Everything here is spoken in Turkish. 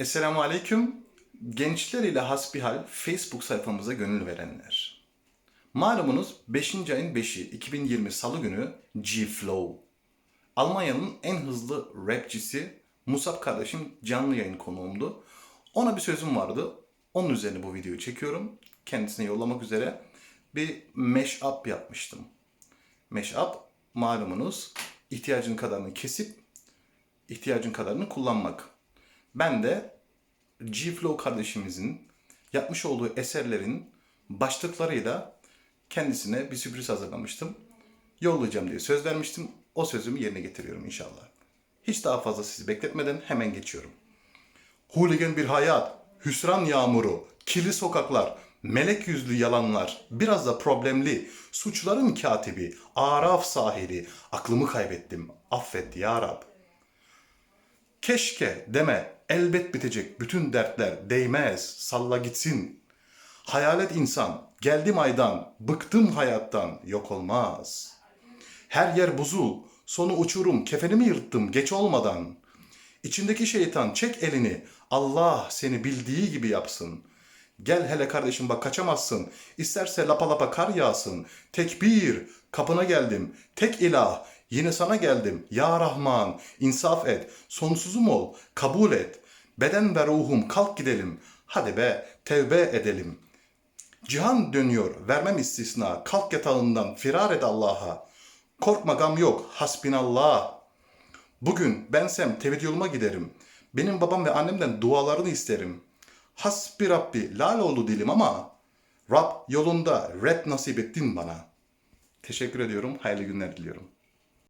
Esselamu Aleyküm. Gençler ile hasbihal Facebook sayfamıza gönül verenler. Malumunuz 5. ayın 5'i 2020 Salı günü G-Flow. Almanya'nın en hızlı rapçisi Musab kardeşim canlı yayın konuğumdu. Ona bir sözüm vardı. Onun üzerine bu videoyu çekiyorum. Kendisine yollamak üzere bir mash-up yapmıştım. Mash-up malumunuz ihtiyacın kadarını kesip ihtiyacın kadarını kullanmak. Ben de G-Flow kardeşimizin yapmış olduğu eserlerin başlıklarıyla kendisine bir sürpriz hazırlamıştım. Yollayacağım diye söz vermiştim. O sözümü yerine getiriyorum inşallah. Hiç daha fazla sizi bekletmeden hemen geçiyorum. Hooligan bir hayat, hüsran yağmuru, kirli sokaklar, melek yüzlü yalanlar, biraz da problemli, suçların katibi, araf sahili, aklımı kaybettim, affet ya Rab. Keşke deme, elbet bitecek bütün dertler, değmez, salla gitsin. Hayalet insan, geldim aydan, bıktım hayattan, yok olmaz. Her yer buzul, sonu uçurum, kefenimi yırttım geç olmadan. İçindeki şeytan çek elini, Allah seni bildiği gibi yapsın. Gel hele kardeşim bak kaçamazsın. İsterse lapa lapa kar yağsın. Tekbir, kapına geldim. Tek ilah, yine sana geldim. Ya Rahman, insaf et. Sonsuzum ol, kabul et. Beden ve ruhum kalk gidelim. Hadi be, tevbe edelim. Cihan dönüyor, vermem istisna. Kalk yatağından, firar et Allah'a. Korkma gam yok, hasbinallah. Bugün bensem tevhid yoluma giderim. Benim babam ve annemden dualarını isterim. Hasbi Rabbi, lal oldu dilim ama Rab yolunda rap nasip ettin bana. Teşekkür ediyorum, hayırlı günler diliyorum.